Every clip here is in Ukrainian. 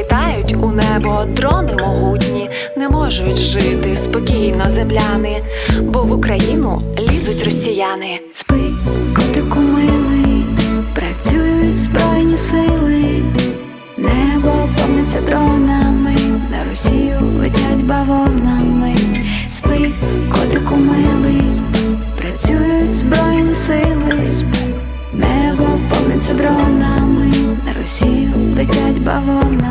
летять у небо дрони могутні, не можуть жити спокійно земляни, бо в Україну лізуть росіяни. Спи, котику милий, працюють збройні сили, небо повниться дронами, на Росію летять бавовнами. Спи, котику милий, працюють збройні сили, небо повниться дронами, на Росію летять бавовнами.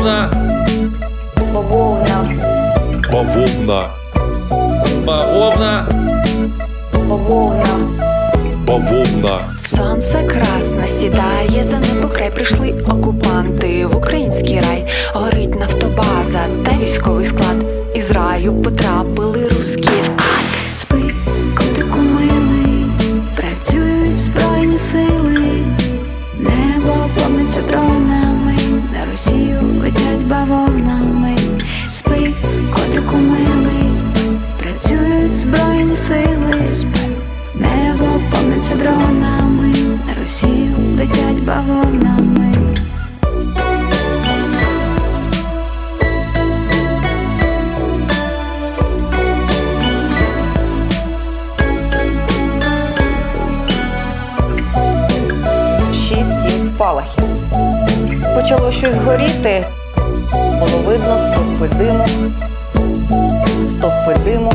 Бавовна, Бавовна, Бавовна, бавовна, бавовна, бавовна, Сонце красно сідає, за небо край прийшли окупанти. В український рай. Горить нафтобаза та військовий склад. Із раю потрапили бавовнами. Спи, котику милий, працюють збройні сили, небо повниться дронами, на Росію летять бавовнами. шість-сім спалахів. Почало щось горіти, було видно стовпи диму, стовпи диму.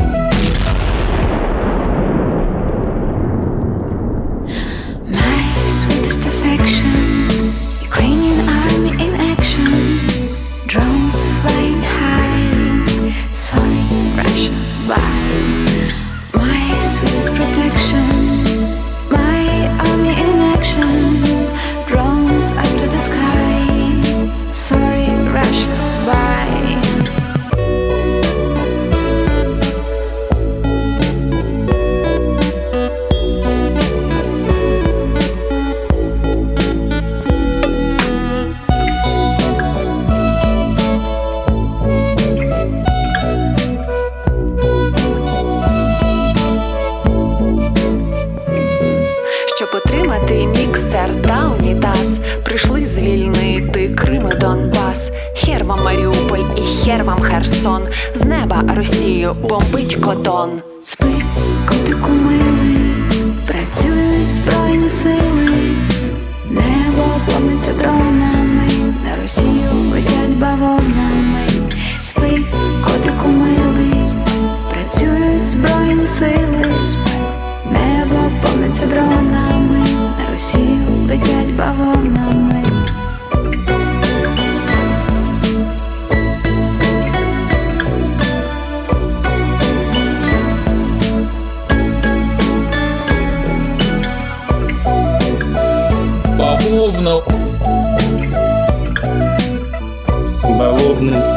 Щоб міксер та унітаз, прийшли звільнити Крим і Донбас. Хер вам Маріуполь і хер вам Херсон. З неба Росію бомбить котон. Спи, котику милий, працюють збройні сили, небо повниться дронами, на Росію летять бавовнами. Спи, котику милий, працюють збройні сили, летять бавовнами. бавовна, бавовна,